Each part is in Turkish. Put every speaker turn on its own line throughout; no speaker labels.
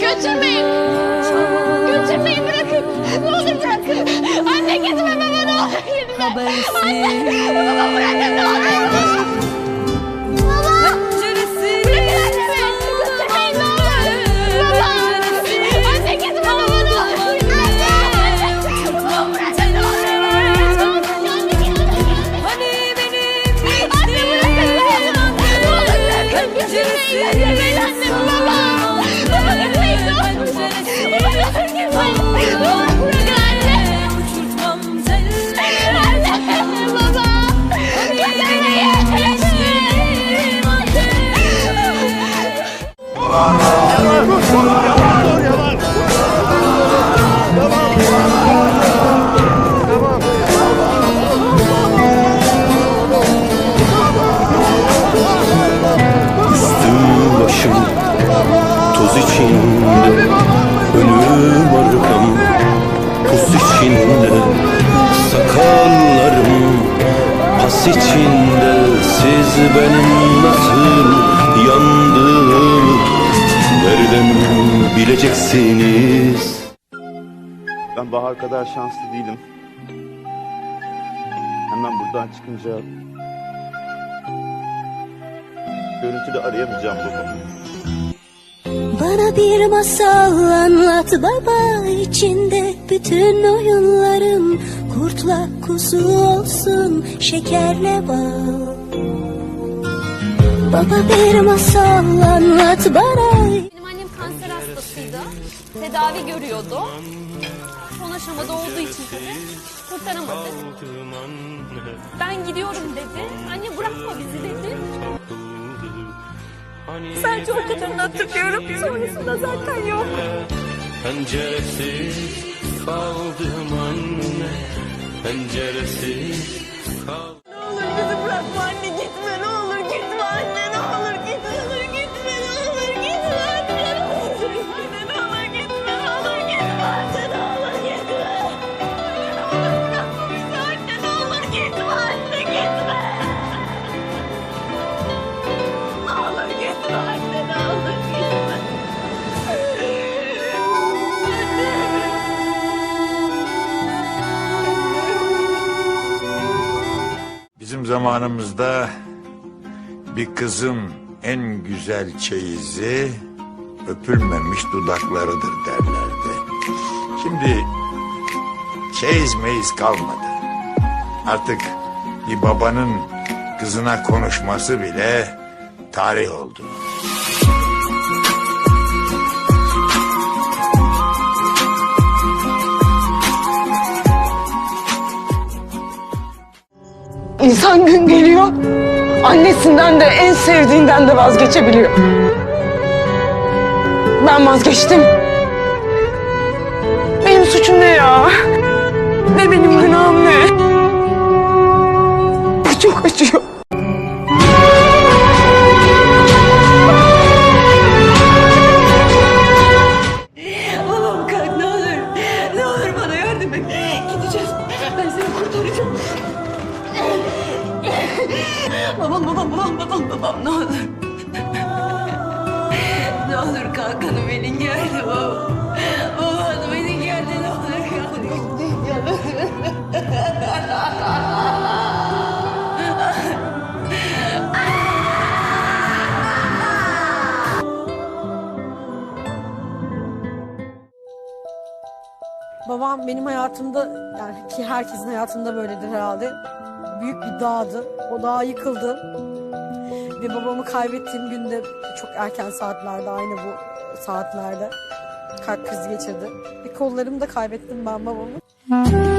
Götürmeyin. Götürmeyin bırakın. Ne olur bırakın. Anne gitme baba ne olur gitme. Anne. Baba bırakın ne olur.
Toz içinde Önüm arkam pus içinde Sakallarım pas içinde Siz benim nasıl yandığımı Nereden bileceksiniz
Ben Bahar kadar şanslı değilim. Hemen buradan çıkınca görüntülü arayamayacağım babamı.
Bana bir masal anlat baba içinde bütün oyunların kurtla kuzu olsun şekerle bal. Baba bir masal anlat bana
Benim annem kanser hastasıydı. Tedavi görüyordu. Son aşamada olduğu için tabii kurtaramadık. Ben gidiyorum dedi. Anne bırakma bizi dedi. Sadece o kadarını hatırlıyorum. Sonrasında zaten yok.
Penceresiz kaldım anne Penceresiz kaldım
Ne olur bizi bırakma anne gitme ne olur
Bizim zamanımızda bir kızın en güzel çeyizi öpülmemiş dudaklarıdır derlerdi. Şimdi çeyiz meyiz kalmadı. Artık bir babanın kızına konuşması bile tarih oldu.
İnsan gün geliyor, annesinden de en sevdiğinden de vazgeçebiliyor. Ben vazgeçtim.
Babam babam babam babam babam. Ne olur. Ne olur kalk hanım elin geldi babam Babam hanım elin geldi ne olur kalk
Babam benim hayatımda yani ki herkesin hayatında böyledir herhalde. Büyük bir dağdı. O dağ yıkıldı. Ve babamı kaybettiğim günde çok erken saatlerde aynı bu saatlerde kalp krizi geçirdi. Bir kollarımı da kaybettim ben babamı.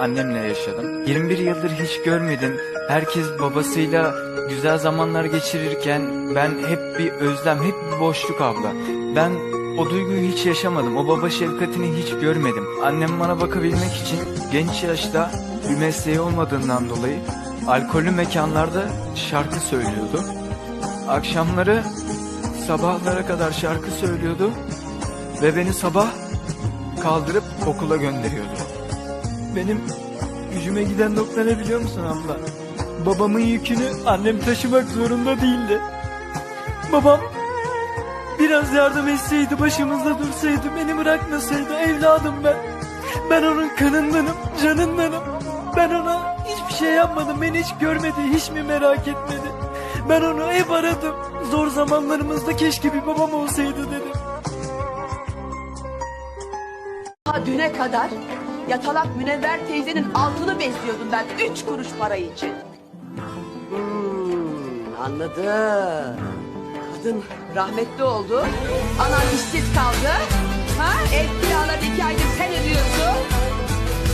Annemle yaşadım. 21 yıldır hiç görmedim. Herkes babasıyla güzel zamanlar geçirirken ben hep bir özlem, hep bir boşluk abla. Ben o duyguyu hiç yaşamadım. O baba şefkatini hiç görmedim. Annem bana bakabilmek için genç yaşta bir mesleği olmadığından dolayı alkollü mekanlarda şarkı söylüyordu. Akşamları sabahlara kadar şarkı söylüyordu ve beni sabah kaldırıp okula gönderiyordu.
Benim gücüme giden nokta ne biliyor musun abla? Babamın yükünü annem taşımak zorunda değildi. Babam biraz yardım etseydi, başımızda dursaydı, beni bırakmasaydı evladım ben. Ben onun kanındanım, canındanım. Ben ona hiçbir şey yapmadım, beni hiç görmedi, hiç mi merak etmedi. Ben onu hep aradım. Zor zamanlarımızda keşke bir babam olsaydı dedim.
Daha düne kadar yatalak Münevver teyzenin altını besliyordum ben üç kuruş para için. Hmm, anladım. Kadın rahmetli oldu. Anan işsiz kaldı. Ha? Ev kiralarını iki aydır sen ödüyorsun.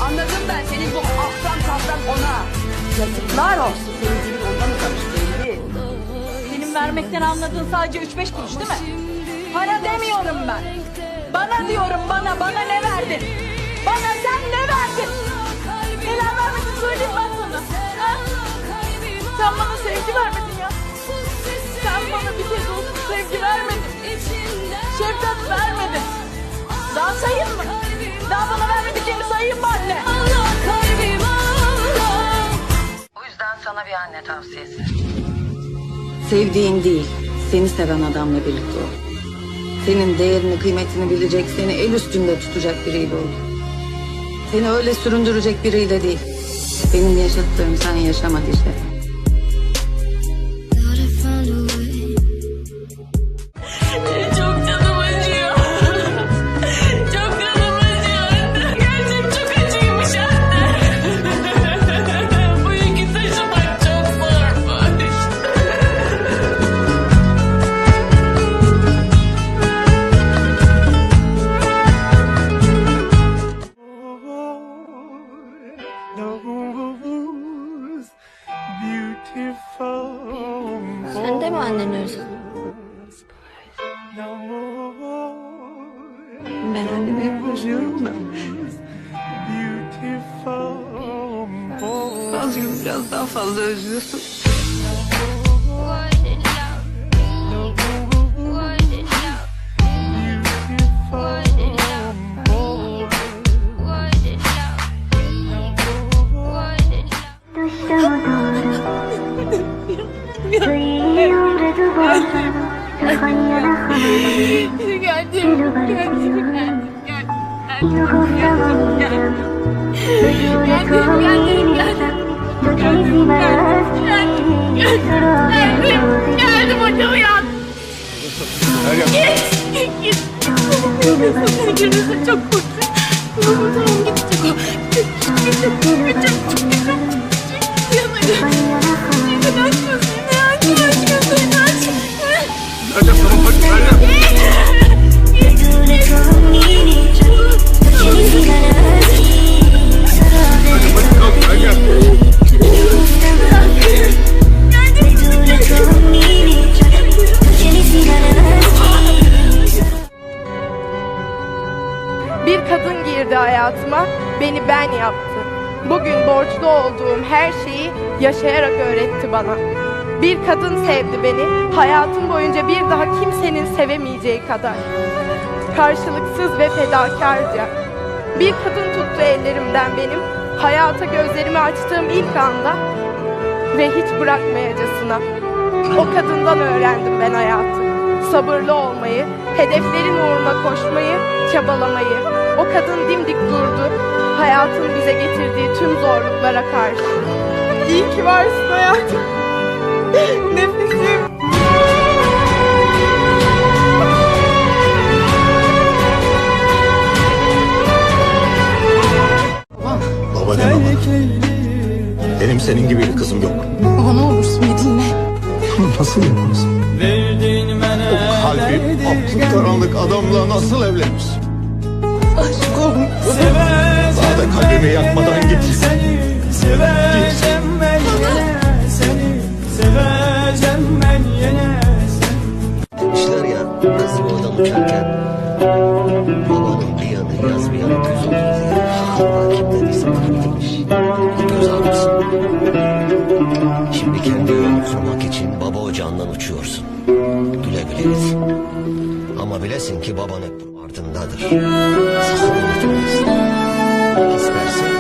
Anladım ben senin bu afran tafran ona. Yazıklar olsun senin dilin ondan uzamış belli.
Senin vermekten anladığın sadece üç beş kuruş değil mi? Para demiyorum ben. Bana diyorum bana, bana ne verdin? Bana sen ne verdin? Vermedin söyleyeyim ben sana. Ha? Sen bana sevgi vermedin ya. Sen bana bir kez olsun sevgi vermedin. Şefkat vermedin. Daha sayayım mı? Daha bana vermediklerini sayayım mı anne?
O yüzden sana bir anne tavsiyesi.
Sevdiğin değil, seni seven adamla birlikte ol. Senin değerini, kıymetini bilecek, seni el üstünde tutacak biriyle ol. Seni öyle süründürecek biriyle değil. Benim yaşattığım sen yaşama işte. Gün biraz daha fazla özlüyorsun.
Geldim, geldim, geldim, geldim. Geldim, geldim, geldim. Geldim, hocam uyan. Git, git. Gözünüzü çok korktum. Tamam, gidecek o. Gidecek, gidecek, gidecek. Uyanacak. Gözünü aç, gözünü
borçlu olduğum her şeyi yaşayarak öğretti bana. Bir kadın sevdi beni, hayatım boyunca bir daha kimsenin sevemeyeceği kadar. Karşılıksız ve fedakarca. Bir kadın tuttu ellerimden benim, hayata gözlerimi açtığım ilk anda ve hiç bırakmayacasına. O kadından öğrendim ben hayatı. Sabırlı olmayı, hedeflerin uğruna koşmayı, çabalamayı. O kadın dimdik durdu. Hayatın bize getirdiği tüm zorluklara karşı. İyi ki varsın hayatım. Nefesim.
Baba deme bana. Benim senin gibi bir kızım yok.
Baba ne olursun bir dinle.
Nasıl yaparsın? O kalbi aptıl karanlık adamla nasıl evlenirsin?
Aşık oldum.
Daha da kalbimi yakmadan git.
Seveceğim ben
güle güle. Ama bilesin ki baban hep ardındadır. Sakın unutmayız. İstersen